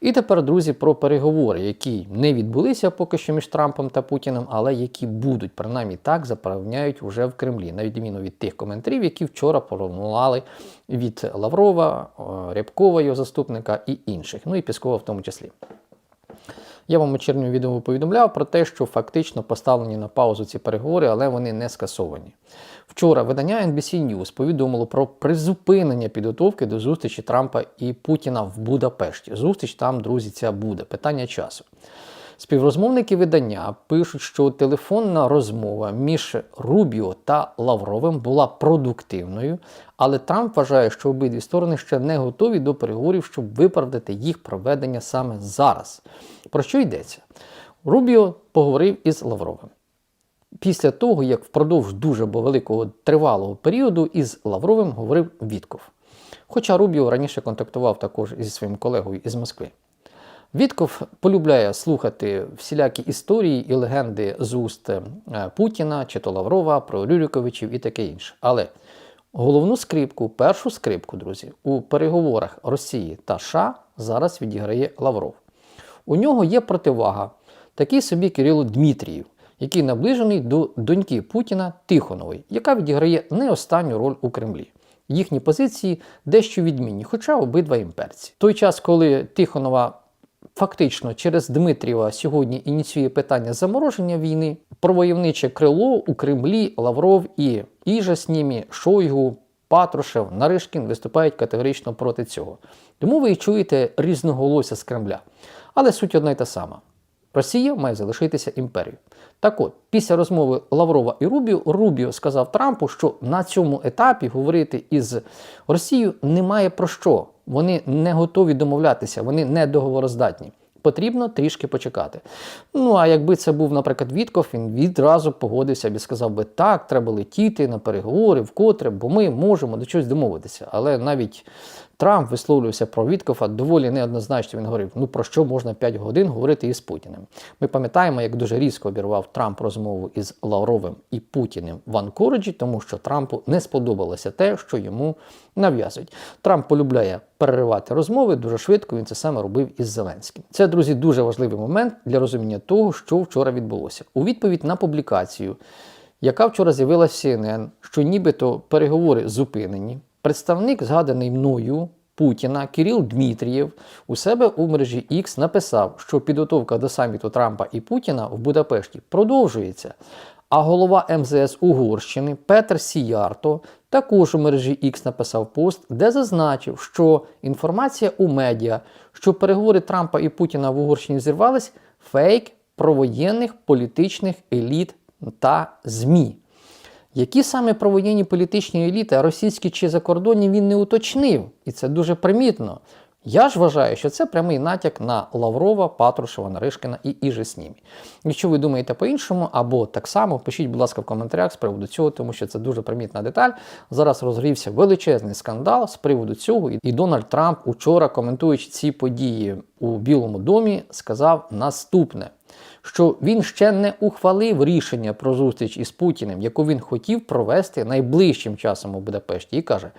І тепер, друзі, про переговори, які не відбулися поки що між Трампом та Путіним, але які будуть, принаймні так запевняють вже в Кремлі, на відміну від тих коментарів, які вчора пролунали від Лаврова, е, Рябкова, його заступника і інших, ну і Піскова в тому числі. Я вам у червні відео повідомляв про те, що фактично поставлені на паузу ці переговори, але вони не скасовані. Вчора видання NBC News повідомило про призупинення підготовки до зустрічі Трампа і Путіна в Будапешті. Зустріч там, друзі, ця буде. Питання часу. Співрозмовники видання пишуть, що телефонна розмова між Рубіо та Лавровим була продуктивною, але Трамп вважає, що обидві сторони ще не готові до переговорів, щоб виправдати їх проведення саме зараз. Про що йдеться? Рубіо поговорив із Лавровим. Після того, як впродовж дуже великого тривалого періоду із Лавровим говорив Вітков. Хоча Рубіо раніше контактував також зі своїм колегою із Москви. Вітков полюбляє слухати всілякі історії і легенди з уст е, Путіна чи то Лаврова, про Рюриковичів і таке інше. Але головну скрипку, першу скрипку, друзі, у переговорах Росії та США зараз відіграє Лавров. У нього є противага, такий собі Кирило Дмитрієв, який наближений до доньки Путіна Тихонової, яка відіграє не останню роль у Кремлі. Їхні позиції дещо відмінні, хоча обидва імперці. Той час, коли Тихонова фактично через Дмитрієва сьогодні ініціює питання замороження війни, провойовниче крило у Кремлі Лавров і Іжа з ними, Шойгу, Патрушев, Наришкін виступають категорично проти цього. Тому ви чуєте різноголосся з Кремля. Але суть одна й та сама. Росія має залишитися імперією. Так от, після розмови Лаврова і Рубіо, Рубіо сказав Трампу, що на цьому етапі говорити із Росією немає про що. Вони не готові домовлятися, вони не договороздатні. Потрібно трішки почекати. Ну а якби це був, наприклад, Вітков, він відразу погодився і сказав би, так, треба летіти на переговори, вкотре, бо ми можемо до чогось домовитися. Але навіть Трамп висловлювався про Віткофа доволі неоднозначно. Він говорив, ну про що можна 5 годин говорити із Путіним. Ми пам'ятаємо, як дуже різко обірвав Трамп розмову із Лавровим і Путіним в Анкориджі, тому що Трампу не сподобалося те, що йому нав'язують. Трамп полюбляє переривати розмови дуже швидко. Він це саме робив із Зеленським. Це, друзі, дуже важливий момент для розуміння того, що вчора відбулося. У відповідь на публікацію, яка вчора з'явилася в CNN, що нібито переговори зупинені. Представник, згаданий мною Путіна Кирил Дмитрієв, у себе у мережі X написав, що підготовка до саміту Трампа і Путіна в Будапешті продовжується. А голова МЗС Угорщини Петр Сіярто також у мережі X написав пост, де зазначив, що інформація у медіа, що переговори Трампа і Путіна в Угорщині зірвались, фейк провоєнних політичних еліт та ЗМІ. Які саме провоєнні політичні еліти, російські чи закордонні, він не уточнив, і це дуже примітно. Я ж вважаю, що це прямий натяк на Лаврова, Патрушева, Наришкина і іже ними. Якщо ви думаєте по-іншому або так само, пишіть, будь ласка, в коментарях з приводу цього, тому що це дуже примітна деталь. Зараз розгрівся величезний скандал з приводу цього, і Дональд Трамп учора, коментуючи ці події у Білому домі, сказав наступне що він ще не ухвалив рішення про зустріч із Путіним, яку він хотів провести найближчим часом у Будапешті, і каже: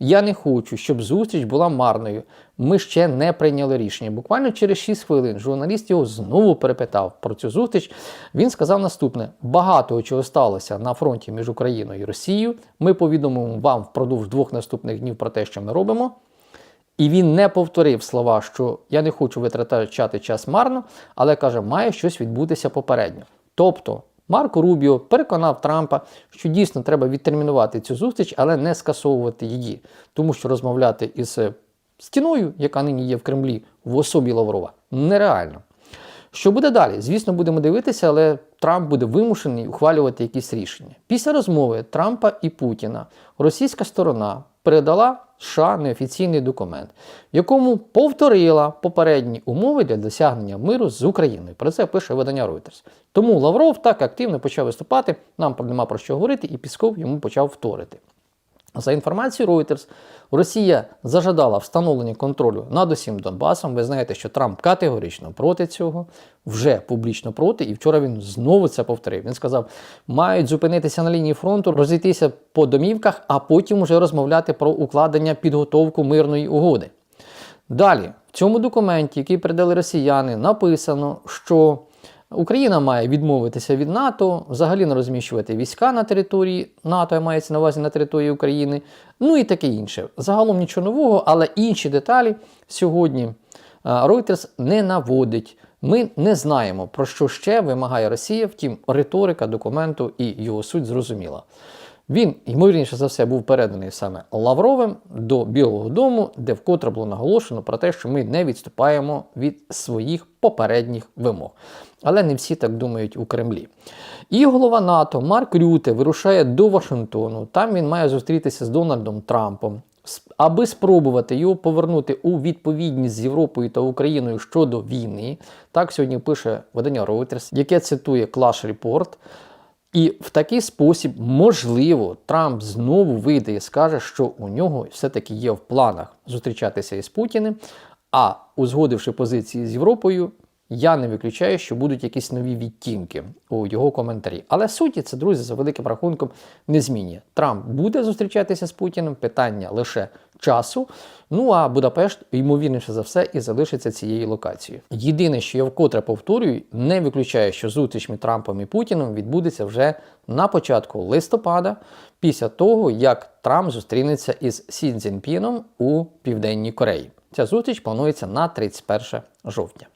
Я не хочу, щоб зустріч була марною. Ми ще не прийняли рішення. Буквально через 6 хвилин журналіст його знову перепитав про цю зустріч. Він сказав наступне: багато чого сталося на фронті між Україною і Росією. Ми повідомимо вам впродовж двох наступних днів про те, що ми робимо. І він не повторив слова, що я не хочу витрачати час марно, але каже, має щось відбутися попередньо. Тобто Марко Рубіо переконав Трампа, що дійсно треба відтермінувати цю зустріч, але не скасовувати її, тому що розмовляти із стіною, яка нині є в Кремлі, в особі Лаврова, нереально. Що буде далі? Звісно, будемо дивитися, але Трамп буде вимушений ухвалювати якісь рішення. Після розмови Трампа і Путіна російська сторона передала США неофіційний документ, в якому повторила попередні умови для досягнення миру з Україною. Про це пише видання Reuters. Тому Лавров так активно почав виступати, нам нема про що говорити, і Пісков йому почав вторити. За інформацією Reuters, Росія зажадала встановлення контролю над усім Донбасом. Ви знаєте, що Трамп категорично проти цього, вже публічно проти, і вчора він знову це повторив. Він сказав, мають зупинитися на лінії фронту, розійтися по домівках, а потім уже розмовляти про укладення підготовку мирної угоди. Далі, в цьому документі, який передали росіяни, написано, що Україна має відмовитися від НАТО, взагалі не розміщувати війська на території НАТО, мається на увазі на території України, ну і таке інше. Загалом нічого нового, але інші деталі сьогодні е, Reuters не наводить. Ми не знаємо, про що ще вимагає Росія, втім, риторика документу і його суть зрозуміла. Він, ймовірніше за все, був переданий саме Лавровим до Білого Дому, де вкотре було наголошено про те, що ми не відступаємо від своїх попередніх вимог. Але не всі так думають у Кремлі. І голова НАТО Марк Рюте вирушає до Вашингтону. Там він має зустрітися з Дональдом Трампом, аби спробувати його повернути у відповідність з Європою та Україною щодо війни. Так сьогодні пише видання Reuters, яке цитує Clash Report. І в такий спосіб, можливо, Трамп знову вийде і скаже, що у нього все-таки є в планах зустрічатися із Путіним. А узгодивши позиції з Європою, я не виключаю, що будуть якісь нові відтінки у його коментарі. Але суті це, друзі, за великим рахунком не змінює. Трамп буде зустрічатися з Путіним, питання лише часу. Ну а Будапешт, ймовірніше за все, і залишиться цією локацією. Єдине, що я вкотре повторюю, не виключаю, що зустріч між Трампом і Путіним відбудеться вже на початку листопада, після того, як Трамп зустрінеться із Сі Цзіньпіном у Південній Кореї. Ця зустріч планується на 31 жовтня.